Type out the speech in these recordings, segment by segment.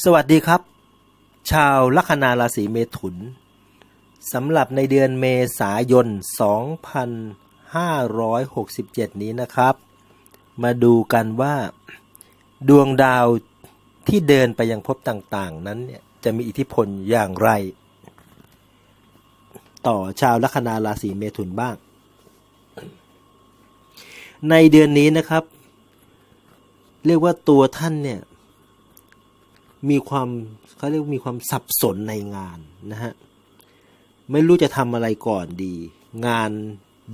สวัสดีครับ ชาวลัคนาราศีเมถุนสำหรับในเดือนเมษายน 2567 นี้นะครับ มาดูกันว่า ดวงดาวที่เดินไปยังภพต่างๆ นั้นเนี่ยจะมีอิทธิพลอย่างไร ต่อชาวลัคนาราศีเมถุนบ้าง ในเดือนนี้นะครับ เรียกว่าตัวท่านเนี่ย มีความเขาเรียกมีความสับสนในงานนะฮะไม่รู้จะทำอะไรก่อนดี งาน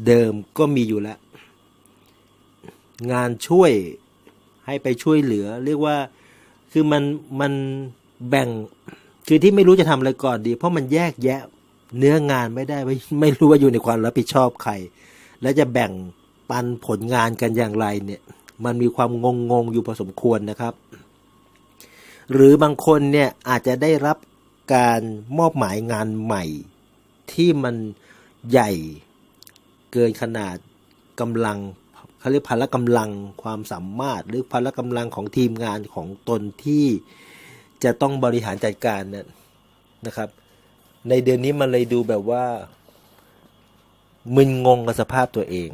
เดิมก็มีอยู่แล้ว งานช่วยให้ไปช่วยเหลือ เรียกว่าคือมันมันแบ่งคือที่ไม่รู้จะทำอะไรก่อนดี เพราะมันแยกแยะเนื้องานไม่ได้ไม่ไม่รู้ว่าอยู่ในความรับผิดชอบใคร และจะแบ่งปันผลงานกันอย่างไรเนี่ย มันมีความงงงอยู่พอสมควรนะครับ หรือบางคนเนี่ยอาจจะได้รับการมอบหมายงานใหม่ ที่มันใหญ่เกินขนาดกำลังเขาเรียกพละกำลังความสามารถ หรือพละกำลังของทีมงานของตนที่จะต้องบริหารจัดการเนี่ยนะครับ ในเดือนนี้มันเลยดูแบบว่า มึนงงกับสภาพตัวเอง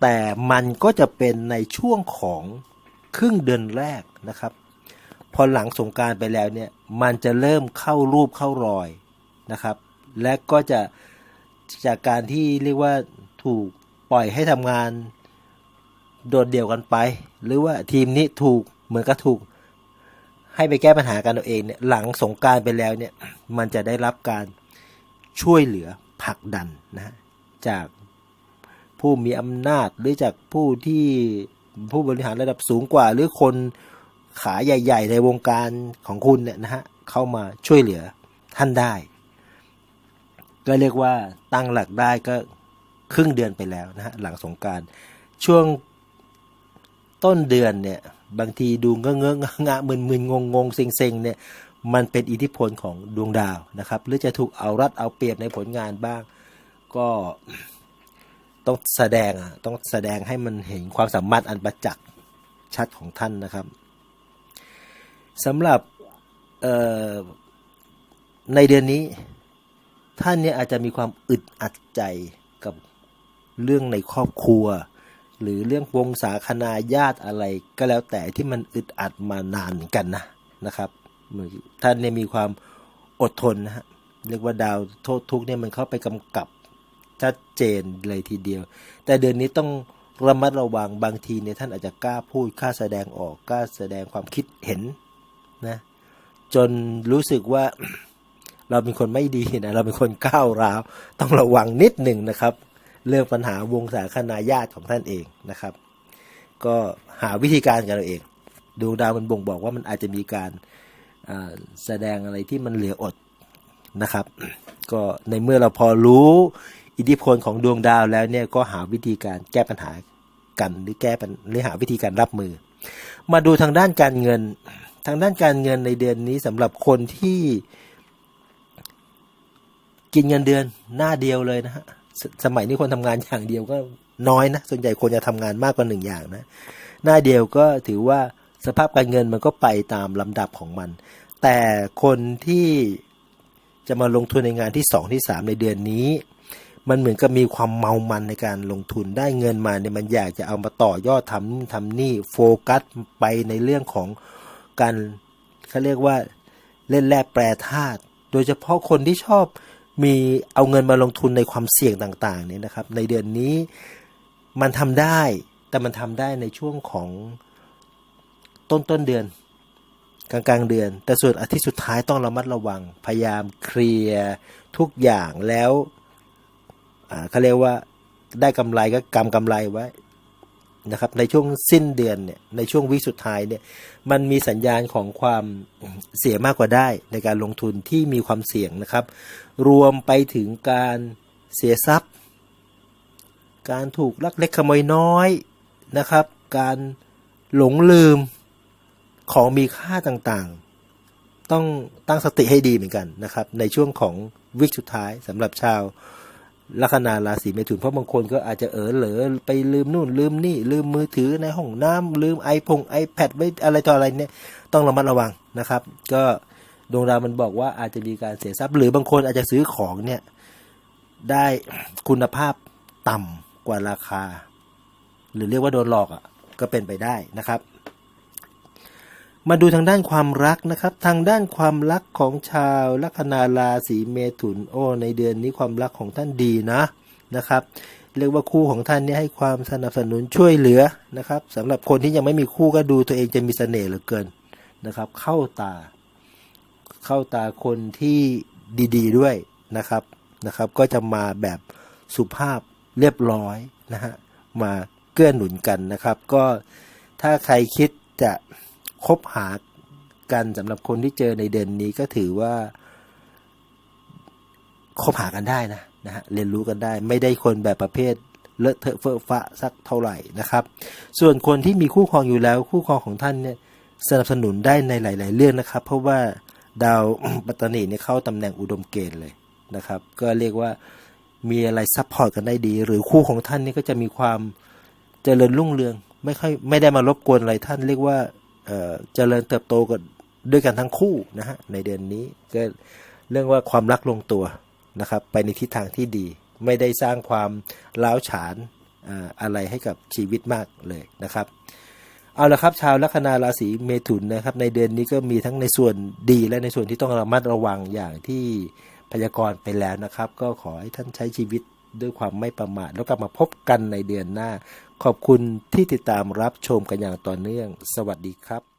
แต่มันก็จะเป็นในช่วงของครึ่งเดือนแรกนะครับ อหลังสงการไปแล้วเนี่ยมันจะเริ่มเข้ารูปเข้ารอยนะครับ และก็จะจากการที่เรียกว่าถูกปล่อยให้ทำงานโดดเดี่ยวกันไป หรือว่าทีมนี้ถูกเหมือนกับถูก ให้ไปแก้ปัญหากันเอาเองเนี่ยหลังสงการไปแล้วเนี่ยมันจะได้รับการช่วยเหลือผลักดันนะจากผู้มีอำนาจหรือจากผู้ที่ผู้บริหารระดับสูงกว่า หรือคน ขาใหญ่ ๆ ในวงการของคุณเนี่ยนะฮะเข้ามาช่วยเหลือท่านได้ ก็เรียกว่าตั้งหลักได้ก็ครึ่งเดือนไปแล้วนะฮะหลังสงการช่วงต้นเดือนเนี่ยบางทีดูเงอะเงอะงะงะมึนมึนงงงงเซ็งเซ็งเนี่ยมันเป็นอิทธิพลของดวงดาวนะครับ หรือจะถูกเอารัดเอาเปรียบในผลงานบ้าง ก็ต้องแสดงอะต้องแสดงให้มันเห็นความสามารถอันประจักษ์ชัดของท่านนะครับ สำหรับในเดือนนี้ ท่านเนี่ยอาจจะมีความอึดอัดใจกับเรื่องในครอบครัว หรือเรื่องวงศาคณาญาติอะไรก็แล้วแต่ที่มันอึดอัดมานานกันนะนะครับท่านเนี่ยมีความอดทนนะฮะเรียกว่าดาวโทษทุกเนี่ยมันเข้าไปกำกับชัดเจนเลยทีเดียว แต่เดือนนี้ต้องระมัดระวังบางทีเนี่ยท่านอาจจะกล้าพูดกล้าแสดงออกกล้าแสดงความคิดเห็น นะจนรู้สึกว่าเราเป็นคนไม่ดีนะเราเป็นคนก้าวร้าว ต้องระวังนิดหนึ่งนะครับ เรื่องปัญหาวงศาคณาญาติของท่านเองนะครับ ก็หาวิธีการกันเราเองดวงดาวมันบ่งบอกว่ามันอาจจะมีการแสดงอะไรที่มันเหลืออดนะครับ ก็ในเมื่อเราพอรู้อิทธิพลของดวงดาวแล้วเนี่ยก็หาวิธีการแก้ปัญหากันหรือแก้ปัญหรือหาวิธีการรับมือ มาดูทางด้านการเงิน ทางด้านการเงินในเดือนนี้สำหรับคนที่กินเงินเดือนหน้าเดียวเลยนะฮะสสมัยนี้คนทำงานอย่างเดียวก็น้อยนะส่วนใหญ่คนจะทำงานมากกว่าหนึ่งอย่างนะ หน้าเดียวก็ถือว่าสภาพการเงินมันก็ไปตามลำดับของมัน แต่คนที่จะมาลงทุนในงานที่สองที่สามในเดือนนี้ มันเหมือนกับมีความเมามันในการลงทุนได้เงินมาเนี่ยมันอยากจะเอามาต่อยอดทำนู่ทำนี่โฟกัสไปในเรื่องของ การเขาเรียกว่าเล่นแร่แปรธาตุโดยเฉพาะคนที่ชอบมีเอาเงินมาลงทุนในความเสี่ยงต่างๆเนี่ยนะครับ ในเดือนนี้มันทำได้แต่มันทำได้ในช่วงของต้นต้นเดือน กลางกลางเดือน แต่ส่วนอาทิตย์สุดท้ายต้องระมัดระวัง พยายามเคลียร์ทุกอย่างแล้วเขาเรียกว่าได้กำไรก็กำกำไรไว้ นะครับในช่วงสิ้นเดือนเนี่ยในช่วงวิสุดท้ายเนี่ยมันมีสัญญาณของความเสียมากกว่าได้ในการลงทุนที่มีความเสี่ยงนะครับ รวมไปถึงการเสียทรัพย์ การถูกลักเล็กขโมยน้อยนะครับ การหลงลืมของมีค่าต่างๆ ต้องตั้งสติให้ดีเหมือนกันนะครับ ในช่วงของวิกสุดท้ายสำหรับชาว ลัคนาราศีเมถุนเพราะบางคนก็อาจจะเออเหลอไปลืมนู่นลืมนี่ ลืมมือถือในห้องน้ำลืมไอพงไอแพดไว้อะไรต่ออะไรเนี่ยต้องระมัดระวังนะครับ ก็ดวงดาวมันบอกว่าอาจจะมีการเสียทรัพย์ หรือบางคนอาจจะซื้อของเนี่ยได้คุณภาพต่ำกว่าราคา หรือเรียกว่าโดนหลอกอะก็เป็นไปได้นะครับ มาดูทางด้านความรักนะครับ ทางด้านความรักของชาวลัคนาราศีเมถุนโอ้ในเดือนนี้ความรักของท่านดีนะนะครับ เรียกว่าคู่ของท่านเนี่ยให้ความสนับสนุนช่วยเหลือนะครับสำหรับคนที่ยังไม่มีคู่ก็ดูตัวเองจะมีเสน่ห์เหลือเกินนะครับ เข้าตา เข้าตาคนที่ดีๆด้วยนะครับนะครับ ก็จะมาแบบสุภาพเรียบร้อยนะฮะมาเกื้อหนุนกันนะครับ ก็ถ้าใครคิดจะ คบหากันสำหรับคนที่เจอในเดือนนี้ก็ถือว่าคบหากันได้นะนะฮะเรียนรู้กันได้ ไม่ได้คนแบบประเภทเลอะเทอะเฟอะฟะสักเท่าไหร่นะครับ ส่วนคนที่มีคู่ครองอยู่แล้ว คู่ครองของท่านเนี่ยสนับสนุนได้ในหลาย ๆ เรื่องนะครับ เพราะว่าดาวปัตตานีเนี่ยเข้าตำแหน่งอุดมเกณฑ์เลยนะครับ ก็เรียกว่ามีอะไรซัพพอร์ตกันได้ดี หรือคู่ของท่านนี่ก็จะมีความเจริญรุ่งเรือง ไม่ค่อยไม่ได้มารบกวนอะไรท่าน เรียกว่า เอ่อเจริญเติบโตกันด้วยกันทั้งคู่นะฮะในเดือนนี้ก็เรื่องว่าความรักลงตัวนะครับ ไปในทิศทางที่ดี ไม่ได้สร้างความล้าวฉานอ่าอะไรให้กับชีวิตมากเลยนะครับ เอาละครับชาวลัคนาราศีเมถุนนะครับ ในเดือนนี้ก็มีทั้งในส่วนดีและในส่วนที่ต้องระมัดระวังอย่างที่พยากรณ์ไปแล้วนะครับ ก็ขอให้ท่านใช้ชีวิตด้วยความไม่ประมาทแล้วกลับมาพบกันในเดือนหน้า ขอบคุณที่ติดตามรับชมกันอย่างต่อเนื่อง สวัสดีครับ